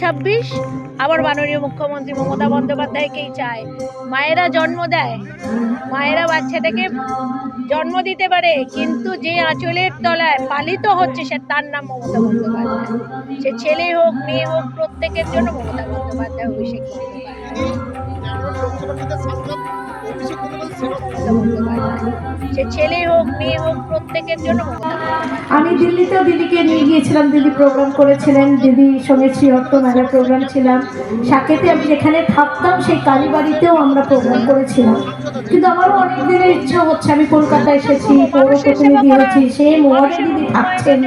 ছাব্বিশ। আবার মাননীয় মুখ্যমন্ত্রী মমতা বন্দ্যোপাধ্যায়কেই চায়। মায়েরা জন্ম দেয়। মায়েরা বাচ্চাটাকে জন্ম দিতে পারে, কিন্তু যে আঁচলের তলায় পালিত হচ্ছে সে তার নাম মমতা বন্দ্যোপাধ্যায়। সে ছেলে হোক, মেয়ে হোক, প্রত্যেকের জন্য মমতা বন্দ্যোপাধ্যায় অভিষেক সে ছেলে হোক মেয়ে হোক প্রত্যেকের জন্য আমি দিল্লিতেও দিদিকে নিয়ে গিয়েছিলাম দিদি প্রোগ্রাম করেছিলেন দিদির সঙ্গে শ্রীহট্ট মেলার প্রোগ্রাম ছিলাম। সাকেতে আমি যেখানে থাকতাম সেই কালীবাড়িতেও আমরা প্রোগ্রাম করেছিলাম। কিন্তু আমারও অনেক দিনের ইচ্ছা হচ্ছে আমি কলকাতায় এসেছি পৌর প্রতিনিধি হয়েছি সেই মোহরে দিদি থাকছেন।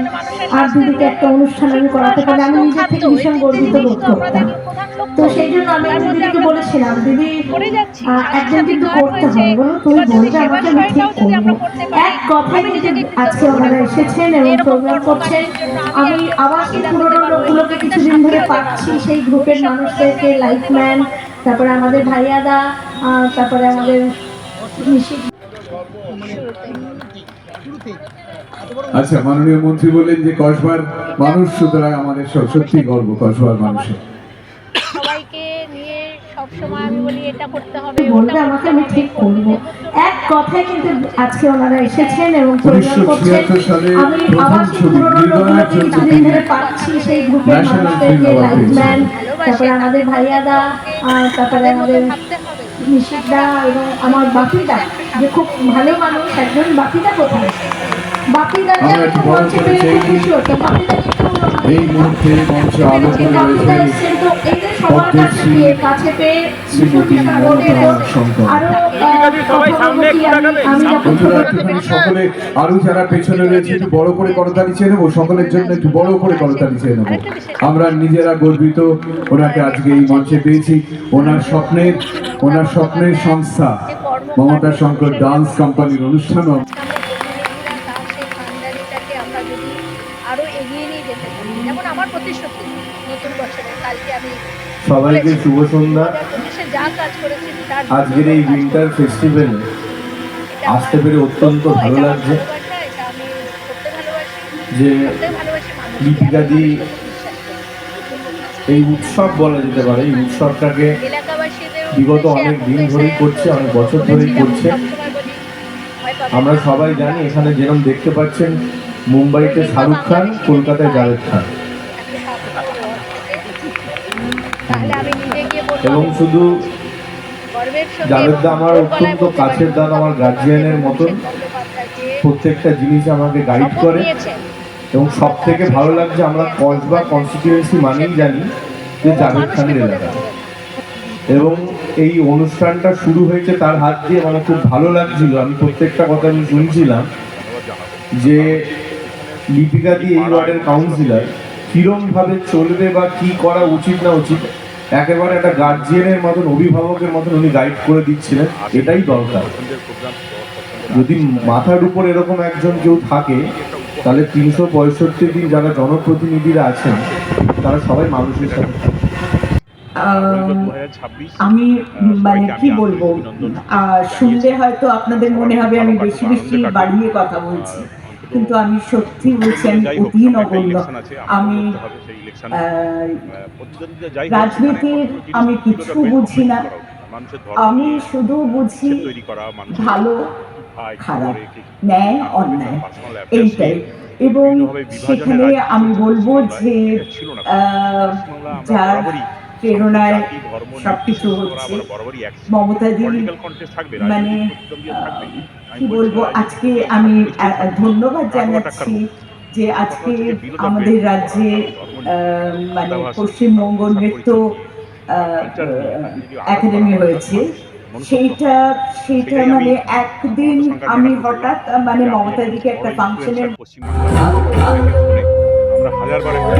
আর দিদিকে একটা অনুষ্ঠান আমি করাতে পারি আমি নিজের থেকে ভীষণ গর্বিত বোধ করতাম তো সেই জন্য আমি দিদিকে বলেছিলাম দিদি একদিন কিন্তু করতে হবে বলো তুমি বলবে আমাকে আমি ঠিক করব। এক কথায় কিন্তু আজকে এসেছেন এবং প্রোগ্রাম করছেন। আমি আবার সেই পুরোনো লোকগুলোকে কিছুদিন ধরে পাচ্ছি সেই গ্রুপের মানুষদেরকে লাইফম্যান তারপরে আমাদের ভাইয়াদা তারপরে আমাদের আচ্ছা মাননীয় মন্ত্রী বললেন যে কসবার মানুষ সুতরাং আমাদের সব সত্যি গর্ব কসবার মানুষের। সবসময় আমি বলি এটা করতে হবে বলবে আমাকে আমি ঠিক করব। এক কথায় কিন্তু আজকে ওনারা এসেছেন এবং করছেন। আমি আবার সেই ছবি পুরোনো লোকগুলোকে কিছুদিন ধরে পাচ্ছি সেই গ্রুপের লাইফম্যান। তারপরে আমাদের ভাইয়াদা তারপরে আমাদের নিশিকদা এবং আমার বাপিদা যে খুব ভালো মানুষ একজন বাপিদা কোথায়? যে আমরা বড় এই মুহূর্তে মঞ্চে রয়েছেন পদ্মশ্রী শ্রীমতী মমতা শঙ্কর। সকলে আরও যারা পেছনে রয়েছে একটু বড় করে করতালি চেয়ে নেব সকলের জন্য একটু বড় করে করতালি চেয়ে নেব। আমরা নিজেরা গর্বিত ওনাকে আজকে এই মঞ্চে পেয়েছি। ওনার স্বপ্নের ওনার স্বপ্নের সংস্থা মমতা শঙ্কর ডান্স কোম্পানির অনুষ্ঠানও আরও এগিয়ে নিয়ে যেতে পারি। যেমন আমার প্রতিশ্রুতি নতুন বছরে কালকে আমি সবাইকে শুভ সন্ধ্যা। যা কাজ করেছি তার আজকের এই উইন্টার ফেস্টিভ্যালে আসতে পেরে অত্যন্ত ভালো লাগছে। যে করতে ভালোবাসি মানুষকে, লিপিকা আমি দি মানুষকে বিশ্বাস করি। এই উৎসব বলা যেতে পারে। এই উৎসবটাকে বিগত অনেক দিন ধরেই করছে, অনেক বছর ধরেই করছে। আমরা সবাই জানি এখানে যেরকম দেখতে পাচ্ছেন মুম্বাইতে শাহরুখ খান কলকাতায় জাভেদ খান। এবং শুধু জাভেদদা আমার অত্যন্ত কাছের দাদা, আমার guardian-এর মতন। প্রত্যেকটা জিনিস আমাকে গাইড করে। এবং সব থেকে ভালো লাগছে আমরা কসবা কনস্টিটিউয়েন্সি মানেই জানি যে জাভেদ খানের এলাকা। এবং এই অনুষ্ঠানটা শুরু হয়েছে তার হাত দিয়ে আমার খুব ভালো লাগছিল। আমি প্রত্যেকটা কথা আমি শুনছিলাম যে লিপিকা দি এই ওয়ার্ডের কাউন্সিলর কিরম ভাবে চলবে বা কি করা উচিত না উচিত, একেবারে একটা গার্জিয়ানের মতন, অভিভাবকের মতন উনি গাইড করে দিচ্ছিলেন, এটাই দরকার। যদি মাথার উপর এরকম একজন কেউ থাকে, তাহলে তিনশো পঁয়ষট্টি দিন যারা জনপ্রতিনিধিরা আছেন, তারা সবাই মানুষের সাথে আমি মানে কি বলব? শুনলে হয়তো আপনাদের মনে হবে আমি বেশি বেশি বাড়িয়ে কথা বলছি। কিন্তু আমি সত্যি বলছি আমি অতি নগণ্য আমি রাজনীতির আমি কিছু বুঝি না। আমি শুধু বুঝি ভালো খারাপ ন্যায় অন্যায়। এইটাই। এবং সেখানে আমি বলব যে যার প্রেরণায় সবকিছু হচ্ছে মমতাদি মানে কি বলব আজকে আমি আহ, ধন্যবাদ জানাচ্ছি যে আজকে আমাদের রাজ্যে আহ, মানে পশ্চিমবঙ্গ নৃত্য একাডেমি হয়েছে সেইটা সেইটা মানে একদিন আমি হঠাৎ মানে মমতা দিকে একটা ফাংশনের আমরা হাজারবার একটা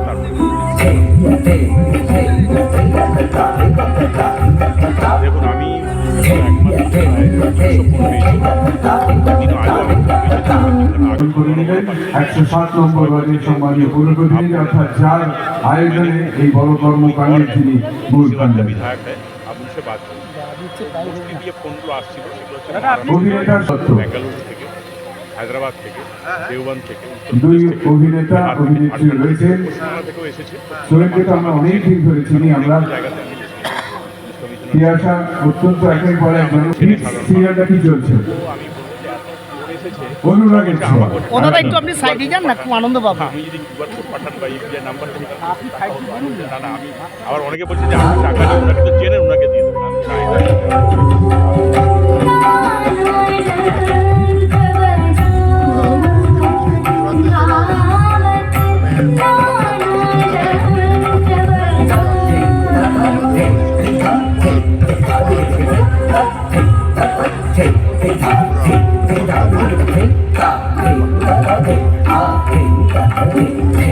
একশো সাত নম্বর ওয়ার্ডে সম্মানীয় পৌরকর্মী অর্থাৎ যার আয়োজনে এই বড় কর্মকাণ্ডে তিনি মূল হায়দ্রাবাদ অভিনেতা অভিনেত্রী রয়েছেন। সোহেলকে অনেক দিন ধরে চিনি অত্যন্ত একের পর এক চলছে? এসেছে অনুরাগের ছোঁয়া একটু আপনি সাইডে যান না খুব আনন্দ পাবো। আমি যদি কিউআর কোড পাঠান বা ইউপিআই নাম্বার না না আমি আবার অনেকে বলছে যে আপনি টাকা দিয়ে ওনাকে তো জেনে ওনাকে দিয়ে দেবেন। আমি চাই